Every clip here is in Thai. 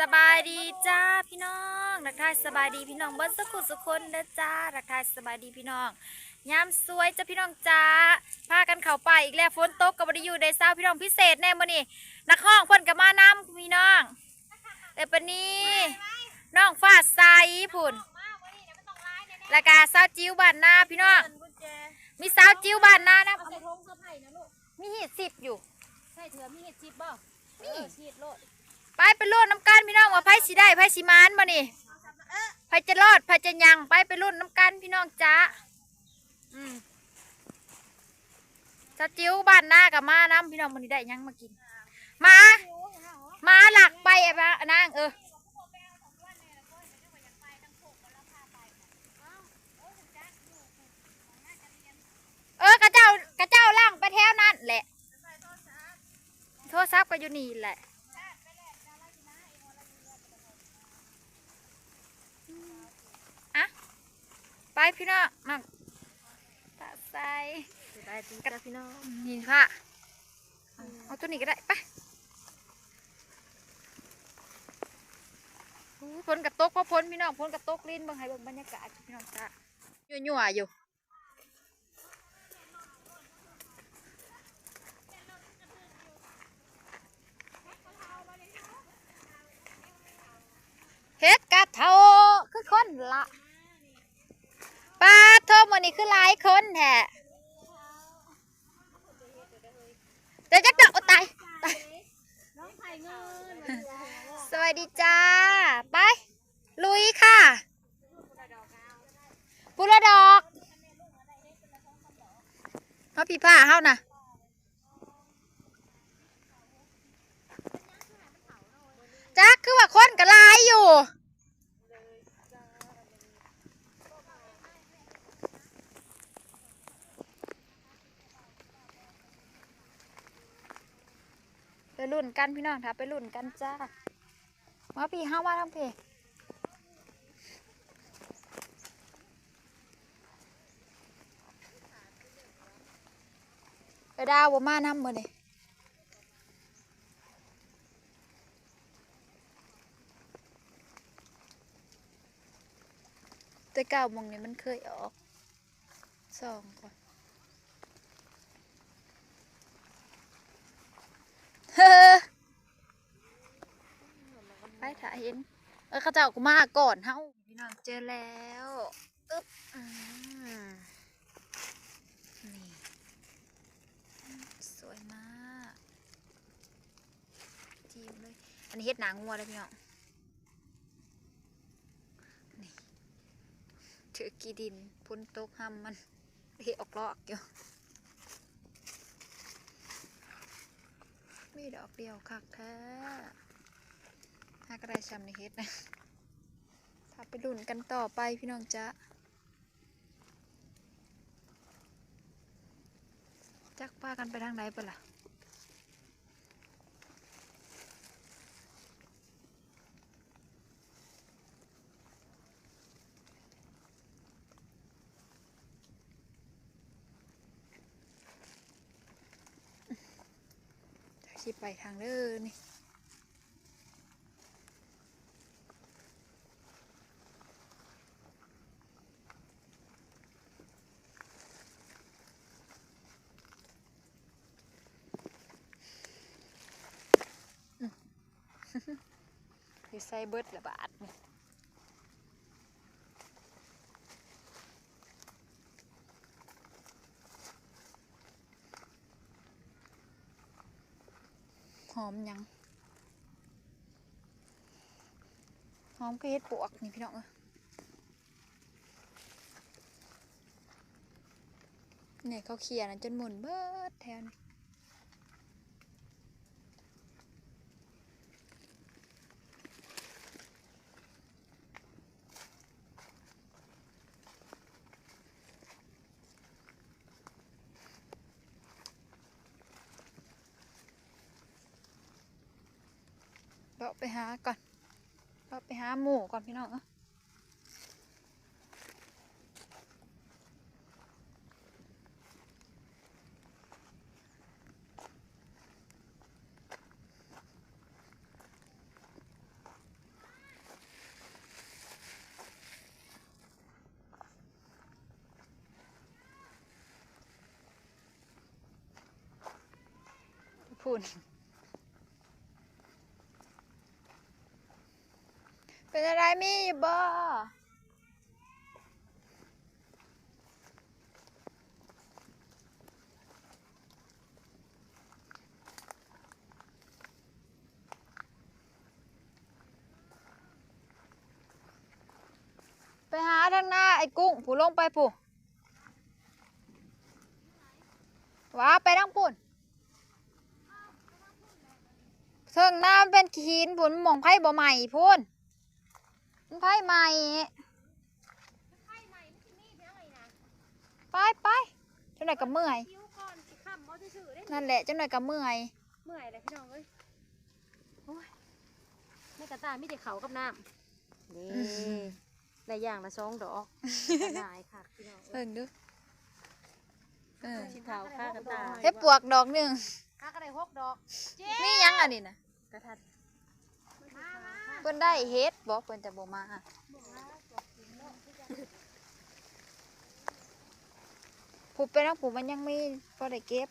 สบายดีจ้าพี่น้องรักทายสบายดีพี่น้องเบิ้ลสักคนสักคนเด้อจ้ารักทายสบายดีพี่น้องยามสวยจ้าพี่น้องจ้าพากันเข้าไปอีกแล้วฝนตกกับบไดิอยู่ในเศร้าพี่น้องพิเศษแน่มื้อนี้นักห้องเพิ่นกับมาน้ำพี่น้องแต่ปานนี้น้องฟ้าใสพุ่นแล้วก็สาวจิ้วบ้านนาพี่น้องมีสาวจิ้วบ้านนานะเอาไปทงเสื้อไผ่นะลูกมีหีดสิบอยู่ใส่เถื่อมีเห็ดชิปบ่มีเออชีดโลด ไปไปรุ่นน้ำกันพี่น้องว่าไผสิได้ไผสิมานมานี่ไผจะรอดไผจะยังไปไปรุ่นน้ำกันพี่น้องจ้าอืมจะจิ้วบ้านหน้ากับมาน้ำพี่น้องมันนี้ได้ยังมากิน มา มาหลักไปไอ้บ้านางเออเออกระเจ้ากระเจ้าล่างไปแถวนั้นแหละ โทรศัพท์ก็อยู่นี่แหละ ไปพี่น้องมาตาใสได้ดีกันพี่น้องนี่ค่ะเอาเอาตัวนี้ก็ได้ไปอู้พ้นกระตกพอพ้นพี่น้องพ้นกระตกลิ้นเบิ่งให้เบิ่งบรรยากาศพี่น้องจ้ายั่วๆอยู่เฮ็ดกะเทาคือคนละป้าโทษมันนี่ คือหลายคนแท้เดี๋ยวจักเดอกเอาตายตายน้องไงสวัสดีจ้า ไป ลุยค่ะปุระดอกเขาพี่ผ้าเฮานะจักคือว่าคนกระลายอยู่ ไป รุ่นกันพี่น้องค่ะไปรุ่นกันจ้ามาพี่ห้าว่าทั้งเพไปดาวบมาน้ำมือนี่แต่เก้ามงนี้มันเคยออกสองก่อน เฮ้อ ไปถ่าย เห็นเออเขาเจ้ากูมาก่อนเฮาพี่น้องเจอแล้วอึ๊บอืมนี่สวยมากจีบเลยอันนี้เฮ็ดหนังงัวเลยพี่น้องนี่ถือกีดินพ้นตกห้ำมันเฮ็ดออกลอกอยู่มีดอกเดียวคักแท้ หากระได้ชำในเฮ็ดนะถ้าไปลุ่นกันต่อไปพี่น้องจ๊ะจักป้ากันไปทางไหนปะล่ะจักสิไปทางเด้อนี่ คือใส่เบิดละบาทนี่หอมยังหอมก็เฮ็ดปวกนี่พี่น้องเอ้ยเนี่ยเขาเขียนจนหมุนเบิดแถวนี่ เราไปหาก่อนเราไปหาหมูก่อนพี่น้องพูด เป็นอะไรมีอยู่บ่ไปหาทางหน้าไอ้กุ้งผู้ลงไปผู้ว้าไปทางปุ่นเทิงน้ำเป็นขีนพุ่นหมองไผ่บ่ใหม่พุ่น มันไผ่ใหม่ไข่ใหม่มันสิมีเพียงไงนะไปไปจังหน่อยกับเมื่อย คิ้วก่อนสิค่ำบ่ซื่อๆเด้นั่นแหละจังหน่อยกับเมื่อย เมื่อยเลยพี่น้องเอ้ยโอ้ยในกระตายมีแต่เขากับน้ำนี่ได้อย่างละสองดอกได้ค่ะพี่น้องเอ้เพิ่ยงดูเออชิเท้าข้ากระตายเฮ็ดปวกดอกหนึ่งข้าก็ได้หกดอก เจ๊นี่ยังอันนี้นะกระทัดมามาเพิ่นได้เฮ็ดบอกเพิ่นจะบ่มาผูกไปนังผูกมันยังมีพอได้เก็บ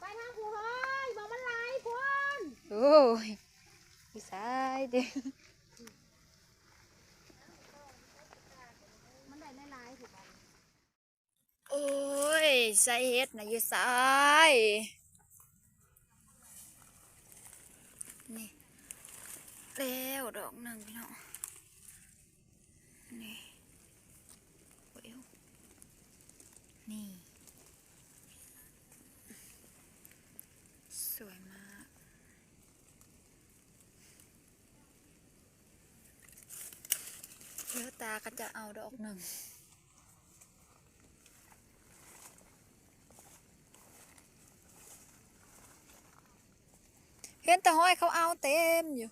ไปทางผู้เฮ้ยบอกมันไหลายคนโอ้ยพี่สายเด้มันได้หลายๆถูกป่ะโอ้ยใส่เฮ็ดน่ะอยู่สาย แล้วดอกหนึ่งพี่น้องนี่โอ้ยนี่ สวยมาก เดี๋ยวตาก็จะเอาดอกหนึ่งเห็นแต่ห้อยเขาเอาเต็มอยู่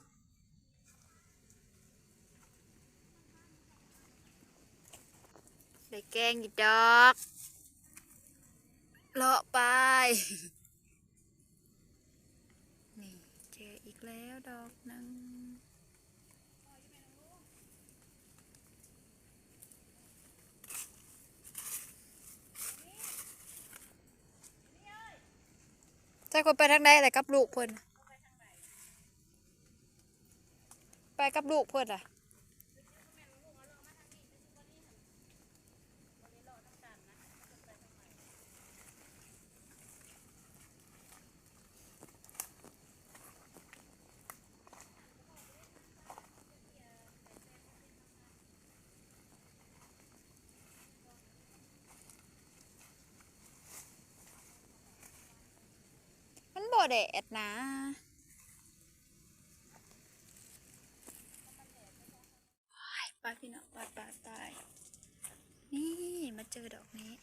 ได้แกงอีกดอกเลาะไปนี่เจออีกแล้วดอกนึงใจคนไปทางใดแต่กับลูกเพิ่นไปกับลูกเพื่อนอะ แดดนะไปพี่น้องไปไปไปนี่มาเจอดอกนี้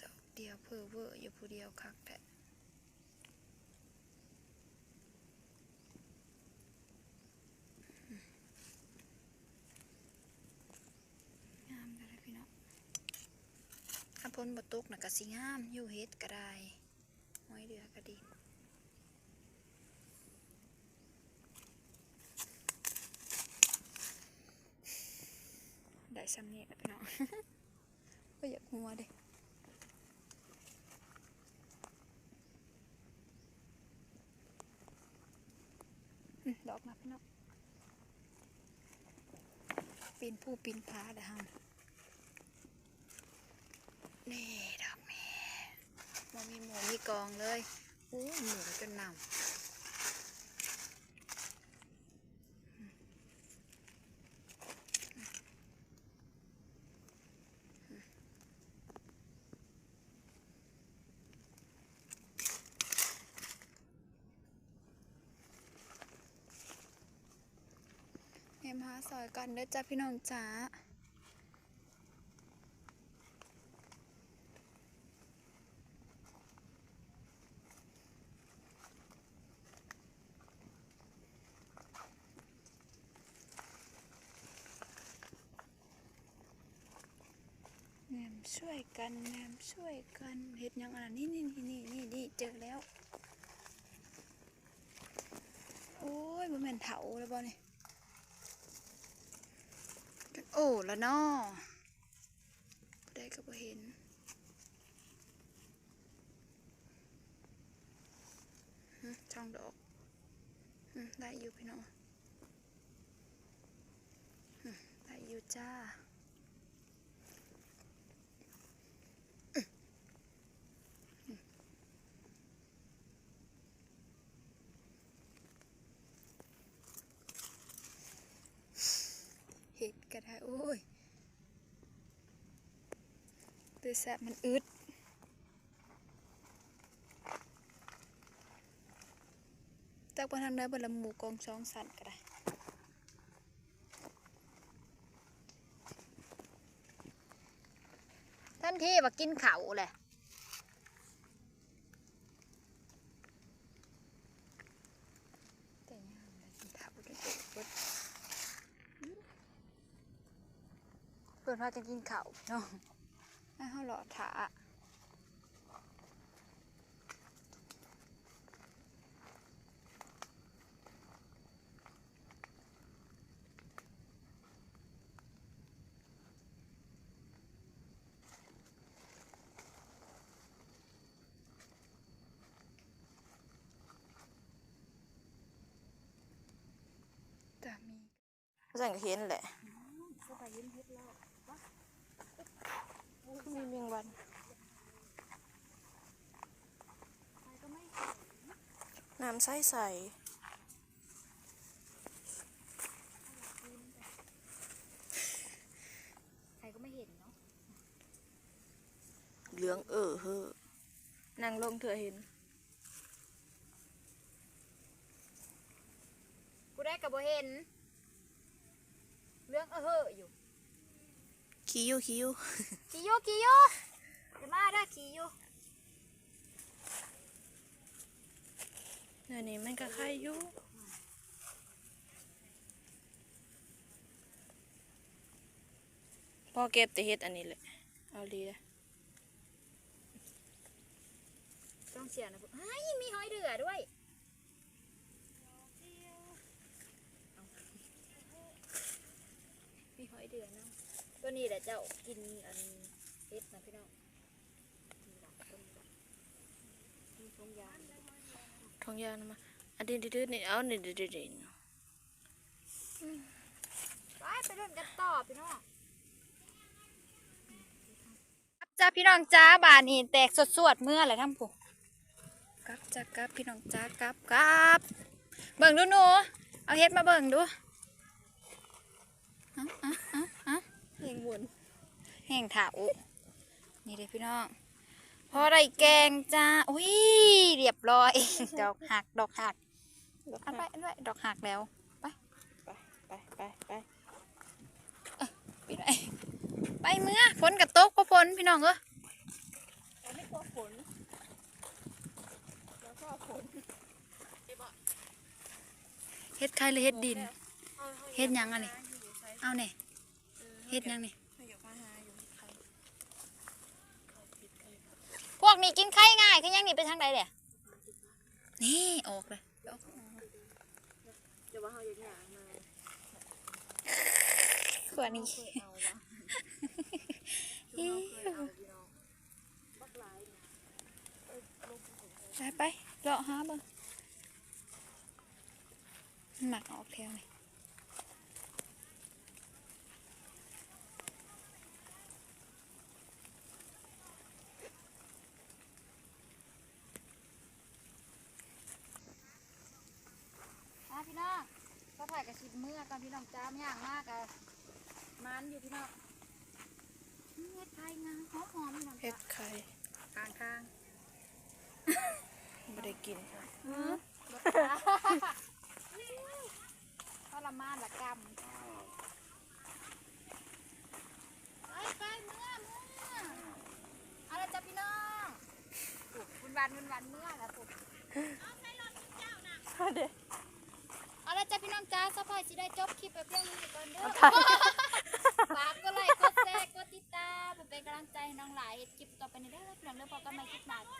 ดอกเดียวเพอเวอร์อยู่ผู้เดียวคักแต่อืมงามเลยพี่น้องถ้าพ้ นบตกน่ะก็สิงามอยู่เฮ็ดก็ได้ห้อยเดือก็ดีได้ซ้ำนี่แหละพี่น้องก็อยากหัวเด้ดอกมาพี่น้องปีนผู้ปีนผาเด้อฮะนี่ดอกแม่มามี หมูมีกองเลยอู้หมูจนหนำเอ็มหาซอยกันเด้อจ้าพี่น้องจ๋า แนมช่วยกันแนมช่วยกันเห็ดยังอะนี่นี่นี่นี่นี่เจอแล้ว โอ้ยบ่แม่นเถาแล้วบ่นี่โอ้ละนอได้ก็บเห็นช่องดอกได้อยู่พี่น้องได้อยู่จ้า ตัวแสบมันอึดจากบนทางได้บนละหมูกองช่องสันก็ได้ท่านที่มากินเขาแหลยเลยกินเปิดพากันกินเขาพี่น้อง ให้เขาหล่อถาแต่มีสั่งก็เห็นแหละ มีเมียงวันน้ำใสใสใครก็ไม่เห็นเนาะเหลืองเออเฮอนั่งลงเธอเห็น กูได้กับโบเห็น เรื่องเออเฮออยู่ คิ้วคิ้วขี่โยขี่โยจะมาได้ขี่โยอันนี้มันก็ไข่อยู่พอเก็บแต่เฮ็ดอันนี้แหละเอาดีเลยต้องเสียนะพวกเฮ้ยมีหอยเดือด้วยเอามีหอยเดือเนาะ ตัวนี้แหละเจ้ากินอันเฮ็ดนะพี่น้องทงยางทองยางนะมาอันนี้ดื้อๆนี่เอานี่ดื้อๆนี่ไปไปเล่นกันต่อพี่น้องจ้าพี่น้องจ้าบานนี่แตกสดๆเมื่อไหร่ทั้งผู้กับจ้ากับพี่น้องจ้ากับกับเบิ่งดูหนูเอาเฮ็ดมาเบิ่งดูอาเอาเอ เอาเฮงวนแห้งถาอุนี่เลยพี่น้องพอได้แกงจ้าอุ้ยเรียบร้อย ดอกหักดอกหักอันไปอันไปดอกหักแล้วไปไปไปไปไปไหนไปเมื่อฝนกับตกก็ฝนพี่น้องเอ้อไม่กลัวฝนแล้วก็ฝนเฮ็ดไข่หรือเฮ็ดดินเฮ็ดหยังอันนี้เอาเนี่ย เฮ็ดหยังนี่อยู่มาหาอยู่ใครพวกนี้กินไข่ง่ายคือหยังนี่ไปทางใดเด้นี่ออกเลยออกเดี๋ยวว่าเขาอยู่ที่ไหนมาขวดนี้เอาวะอิ๊วบักหลายไปไปเลาะหาเบิ่งหมักออกแถวนี่อะพี่น้อง ก็ถ่ายกระชิบเมื่อก่อนพี่น้องจ้ามย่างมากอะมันอยู่พี่น้องเฮ็ดไทยงามหอมๆพี่น้องเฮ็จ้าดไข่กลางกลางไม่ได้กินค่ะทรมานละกรรมไปไปเมื่อเมื่อเอาละจ้ะพี่น้องปลุกคุณวันคุณวันเมื่อแล้วปลุกเด็กเอาละจ้ะ พี่น้องจ้าสปอยสิได้จบคลิปไปเพียงนี้ก่อนเด้อฝากก็ไลค์กดแชร์กดติดตามเพื่อเป็นกำลังใจให้น้องหลายเฮ็ดคลิปต่อไปในเด้อพี่น้องเด้อพอกันใหม่คลิปหน้าจ้า